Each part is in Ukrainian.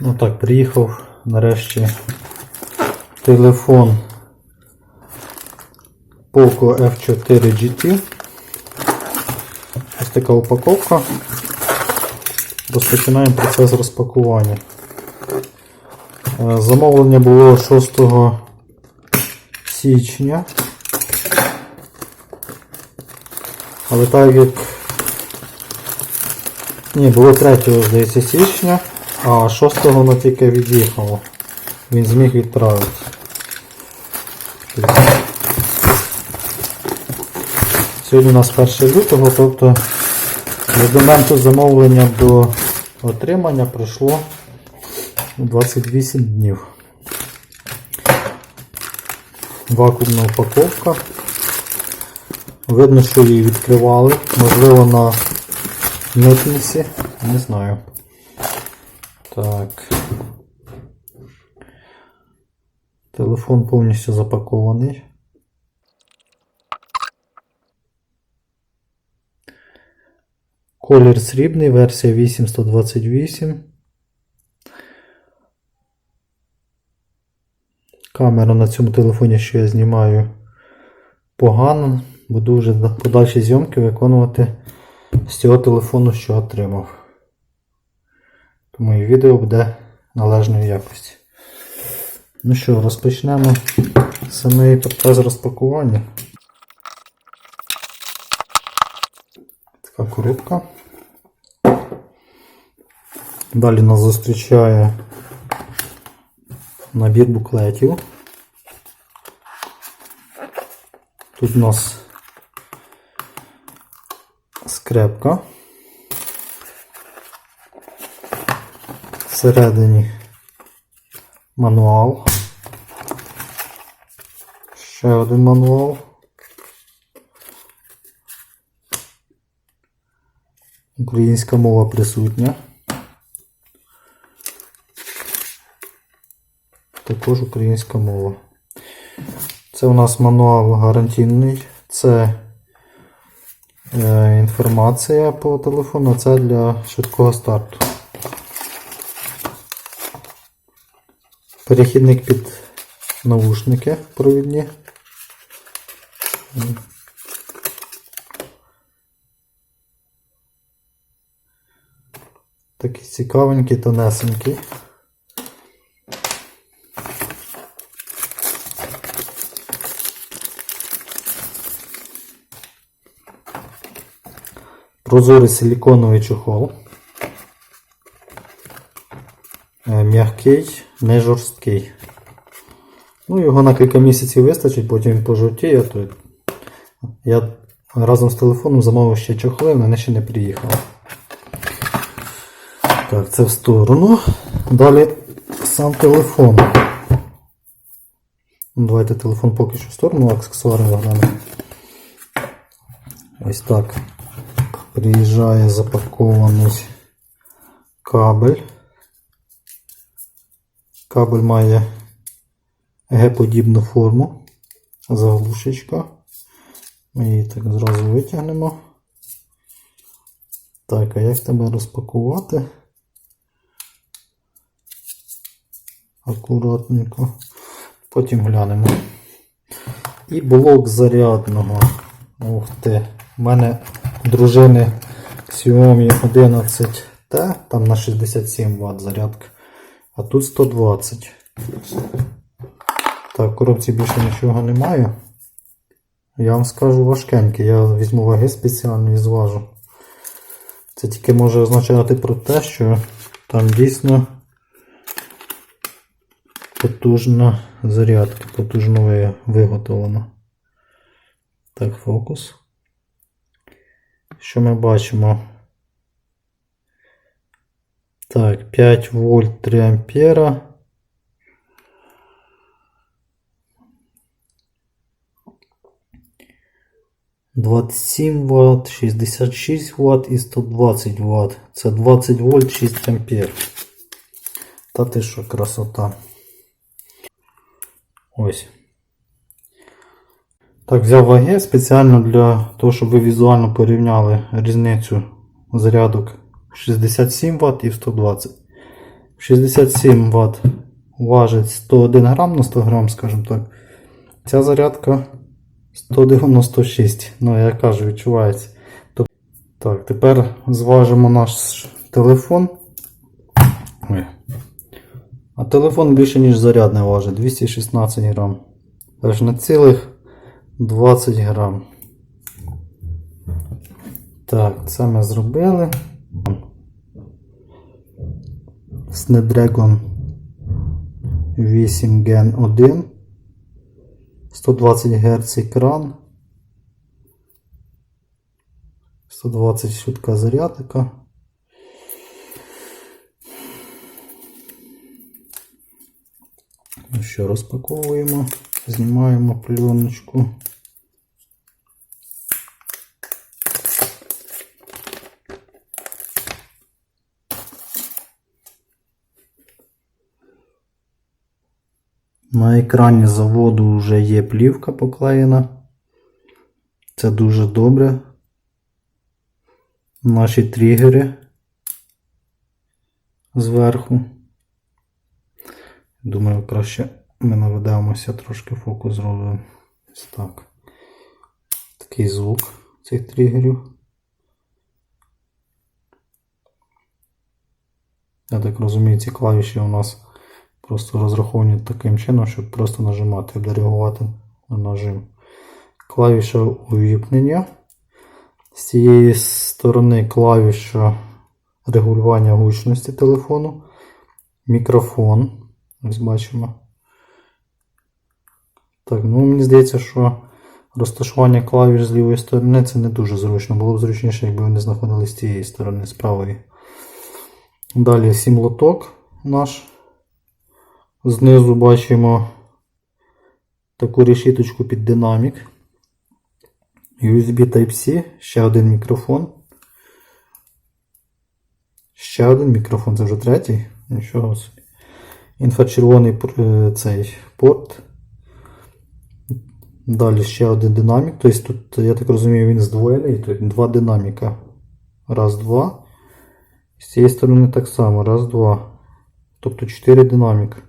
Ну так, приїхав нарешті телефон Poco F4 GT. Ось така упаковка. Розпочинаємо процес розпакування. Е, Замовлення було 6 січня. Але так як ні, було 3 здається січня, а 6 воно тільки від'їхало. Він зміг відправити. Сьогодні у нас 1 лютого, тобто від моменту замовлення до отримання пройшло 28 днів. Вакуумна упаковка. Видно, що її відкривали, можливо на митниці, не знаю. Так. Телефон повністю запакований. Колір срібний, версія 8128. Камера на цьому телефоні, що я знімаю, погано. Буду вже подальші зйомки виконувати з цього телефону, що отримав. І відео буде належної якості. Ну що, розпочнемо саме процес розпакування. Така коробка. Далі нас зустрічає набір буклетів. Тут у нас скрепка. Всередині мануал. Ще один мануал. Українська мова присутня. Також українська мова. Це у нас мануал гарантійний. Це е, інформація по телефону, це для швидкого старту. Перехідник під навушники провідні. Такий цікавенький, тонесенький. Прозорий силіконовий чохол. Е, М'який, не жорсткий. Ну, його на кілька місяців вистачить, потім він пожовтіє. То я разом з телефоном замовив ще чохли, вони ще не приїхали. Так, це в сторону. Далі сам телефон. Ну, Давайте телефон поки що в сторону, аксесуари оглянемо. Ось так. Приїжджає запакований кабель. Кабель має Г-подібну форму. Заглушечка. Ми її так зразу витягнемо. Так, а як тебе розпакувати? Акуратненько. Потім глянемо. І блок зарядного. Ух ти. У мене дружини Xiaomi 11T, там на 67 Вт зарядка. А тут 120. Так, в коробці більше нічого немає. Я вам скажу важкенький. Я візьму ваги спеціально і зважу. Це тільки може означати про те, що там дійсно потужна зарядка, потужно ви- виготовлена. Так, фокус. Що ми бачимо? Так, 5 вольт 3 ампера. Двадцять сім Вт, 66 Вт і 120 Вт. Це 20 вольт 6 ампер. Та ти що, красота. Ось. Так, взяв ваги спеціально для того, щоб ви візуально порівняли різницю зарядок 67 Вт і в 120. 67 Вт важить 101 грам на 100 грам, скажімо так. Ця зарядка 196. Ну, я кажу, відчувається. Так, тепер зважимо наш телефон. Ой. А телефон більше, ніж зарядний важить 216 грам. Аж на цілих 20 грам. Так, це ми зробили. Snapdragon 8 Gen 1. 120 Гц екран. 120 швидка зарядка. Ну що, розпаковуємо, знімаємо пленочку. На екрані заводу вже є плівка поклеєна. Це дуже добре. Наші тригери зверху. Думаю, краще ми наведемося, трошки фокус зробимо. Ось так. Такий звук цих тригерів. Я так розумію, ці клавіші у нас просто розраховані таким чином, щоб просто нажимати, реагувати на нажим. Клавіша увімкнення. З цієї сторони клавіша регулювання гучності телефону. Мікрофон. Ось бачимо. Так, ну мені здається, що розташування клавіш з лівої сторони це не дуже зручно. Було б зручніше, якби вони знаходились з цієї сторони, з правої. Далі сім лоток наш. Знизу бачимо таку решіточку під динамік. USB Type-C, ще один мікрофон. Ще один мікрофон, це вже третій. Нічого. Інфрачервоний е, цей порт. Далі ще один динамік. Тобто тут, я так розумію, він з дуелей. Тобто два динаміка. Раз, два. З цієї сторони так само. Раз, два. Тобто 4 динаміка.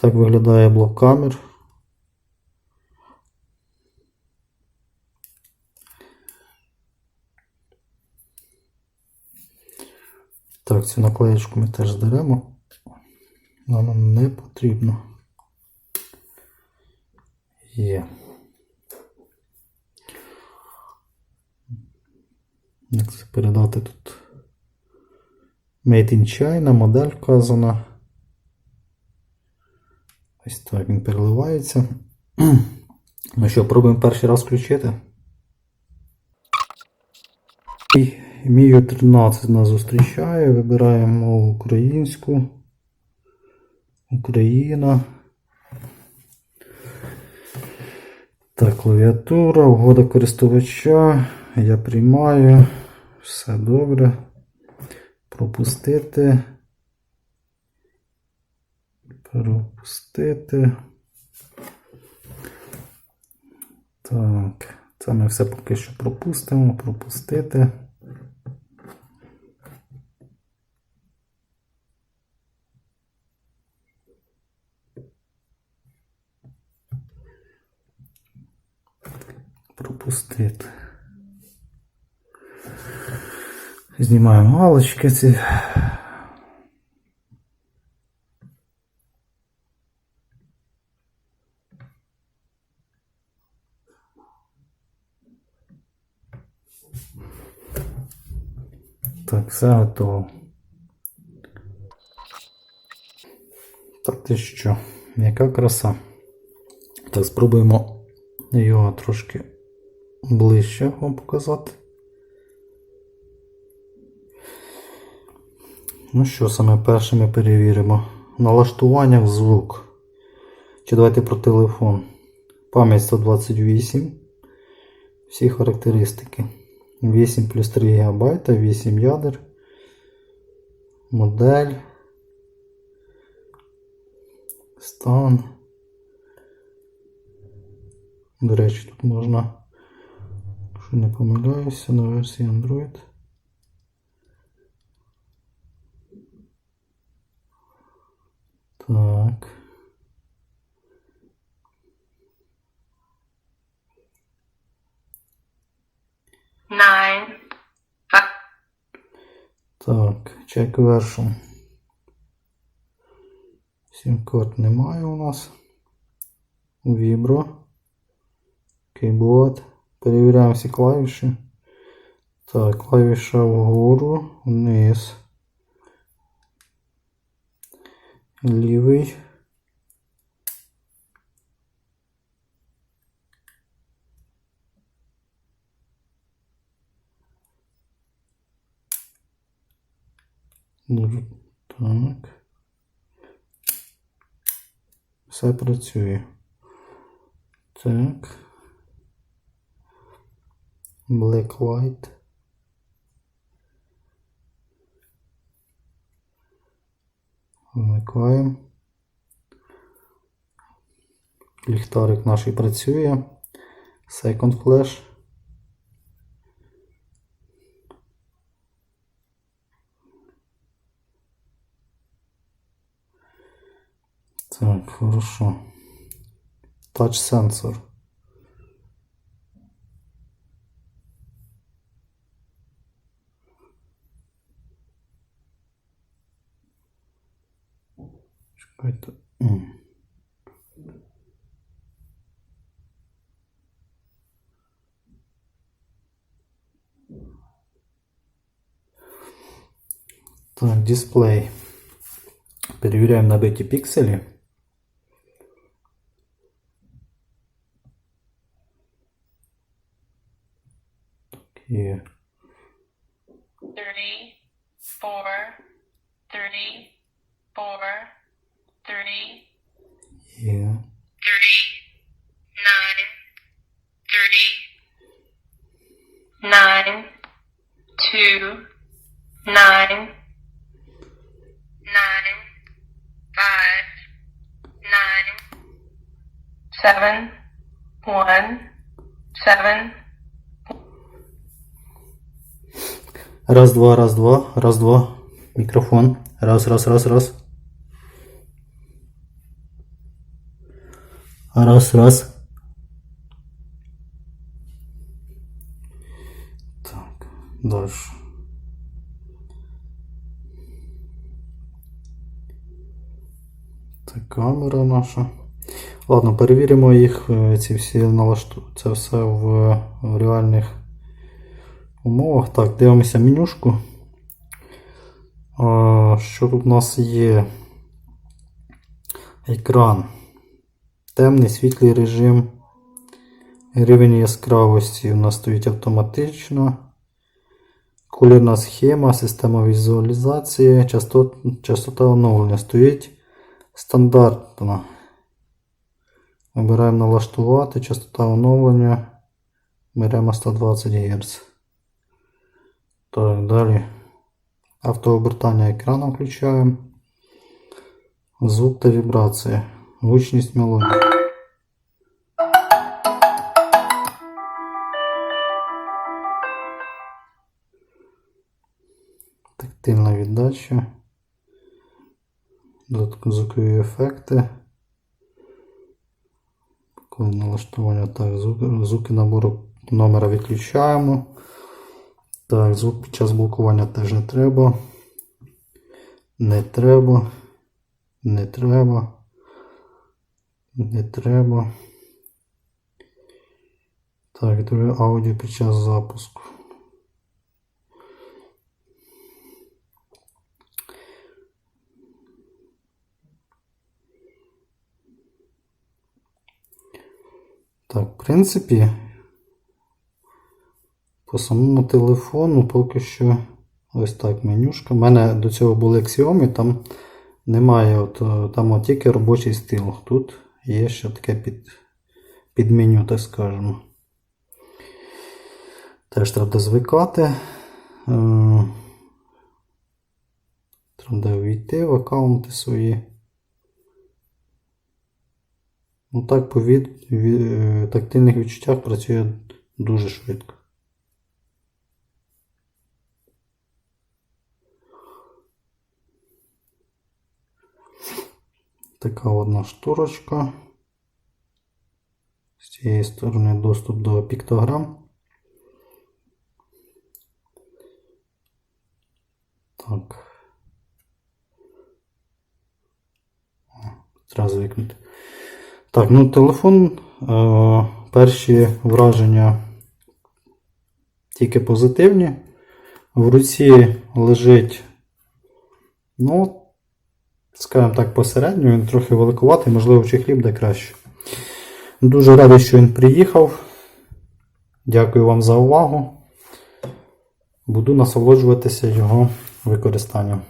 Так виглядає блок камер. Так, цю наклеєчку ми теж здеремо. Вона нам не потрібно. Є. Як це передати тут? Made in China, модель вказана. Ось так він переливається. Ну що, пробуємо перший раз включити. І Мію 13 нас зустрічає. Вибираємо українську. Україна. Так, клавіатура, угода користувача. Я приймаю. Все добре. Пропустити. Пропустити. Так, це ми все поки що пропустимо. Пропустити. Пропустити. Знімаємо галочки ці. Так, все готово. Так, ти що? Яка краса. Так, спробуємо його трошки ближче вам показати. Ну що, саме перше ми перевіримо. Налаштування в звук. Чи давайте про телефон. Пам'ять 128. Всі характеристики. 8 плюс 3 ГБ, 8 ядер модель, стан. До речі, тут можна, якщо не помиляюся, на версії Android. Так. Nine. Так, чек вершин. Сім карт немає у нас. Вібро. Кейборд. Перевіряємо всі клавіші. Так, клавіша вгору, вниз. Лівий. Дуже- Так. Все працює. Так. Black light. Вмикаємо. Ліхтарик наш працює. Second flash. Так, хорошо. Touch сенсор. Чекайте. М. Так, дисплей. Перевіряємо набиті пікселі. Yeah. Three, four, three, four, three. Yeah. Three, nine, three, nine, two, nine, nine, five, nine, seven, one, seven. Раз, два, раз, два, раз, два. Мікрофон. Раз, раз, раз, раз. Раз, раз. Так, дальше. Так, камера наша. Ладно, перевіримо їх, е, ці всі налашту. Це все в, в реальних Умовах. Так, дивимося менюшку. Що тут у нас є? Екран. Темний світлий режим. Рівень яскравості у нас стоїть автоматично. Колірна схема, система візуалізації, частот, частота оновлення стоїть стандартно. Вибираємо налаштувати, частота оновлення. Беремо 120 Гц. Так, далі. Автообертання екрану включаємо. Звук та вібрація. Гучність мелодії. Тактильна віддача. Звукові ефекти. Коли налаштування так, звуки набору номера відключаємо. Так, звук під час блокування теж не треба. Не треба. Не треба. Не треба. Так, друге аудіо під час запуску. Так, в принципі, самому телефону поки що ось так менюшка. У мене до цього були Xiaomi, там немає, от, е, там от тільки робочий стил. Тут є ще таке під, під меню, так скажемо. Теж треба звикати. Е, Треба війти в аккаунти свої. Ну так, по від, від, е, тактильних відчуттях працює дуже швидко. Така одна штурочка. З цієї сторони доступ до піктограм. Так. Треба звикнути. Так, ну телефон. Е, перші враження тільки позитивні. В руці лежить, ну, скажімо так, посередньо, він трохи великуватий, можливо, чи хліб де краще. Дуже радий, що він приїхав. Дякую вам за увагу. Буду насолоджуватися його використанням.